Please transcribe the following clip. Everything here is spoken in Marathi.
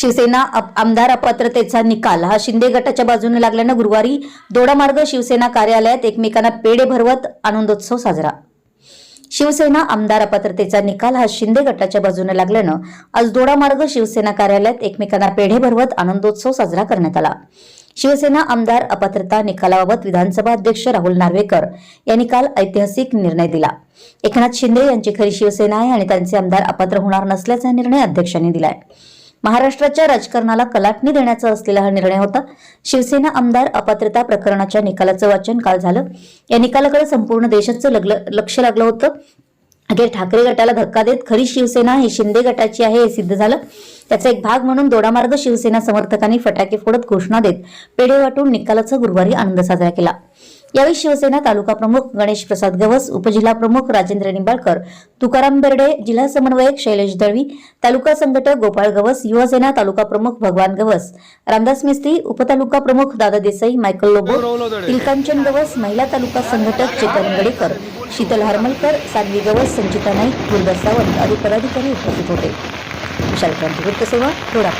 शिवसेना आमदार अपात्रतेचा निकाल. हा शिंदे गटाच्या बाजूने लागल्यानं गुरुवारी दोडामार्ग शिवसेना कार्यालयात एकमेकांना पेढे भरवत आनंदोत्सव साजरा. शिवसेना आमदार अपात्रतेचा निकाल हा शिंदे गटाच्या बाजूने लागल्यानं आज दोडामार्ग शिवसेना कार्यालयात एकमेकांना पेढे भरवत आनंदोत्सव साजरा करण्यात आला. शिवसेना आमदार अपात्रता निकालाबाबत विधानसभा अध्यक्ष राहुल नार्वेकर यांनी काल ऐतिहासिक निर्णय दिला. एकनाथ शिंदे यांची खरी शिवसेना आहे आणि त्यांचे आमदार अपात्र होणार नसल्याचा निर्णय अध्यक्षांनी दिलाय. महाराष्ट्राच्या राजकारणाला कलाटणी देण्याचा असलेला हा निर्णय होता. शिवसेना आमदार अपात्रता प्रकरणाच्या निकालाचं वाचन काल झालं. या निकालाकडे संपूर्ण देशाचं लक्ष लागलं होतं. अखेर ठाकरे गटाला धक्का देत खरी शिवसेना ही शिंदे गटाची आहे हे सिद्ध झालं. त्याचा एक भाग म्हणून दोडामार्ग शिवसेना समर्थकांनी फटाके फोडत घोषणा देत पेढे वाटून निकालाचा गुरुवारी आनंद साजरा केला. यावेळी शिवसेना तालुका प्रमुख गणेश प्रसाद गवस उपजिल्हा प्रमुख राजेंद्र निंबाळकर तुकाराम बेर्डे जिल्हा समन्वयक शैलेश दळवी तालुका संघटक गोपाळ गवस युवसेना तालुका प्रमुख भगवान गवस रामदास मिस्त्री उपतालुका प्रमुख दादा देसाई मायकल लोबो तिलकांचन गवस महिला तालुका संघटक चेतन गडेकर शीतल हरमलकर सानवी गवस संचिता नाईक गुरुदास सावंत आदी पदाधिकारी उपस्थित होते. विशाल क्रांती वृत्तसेवा थोडा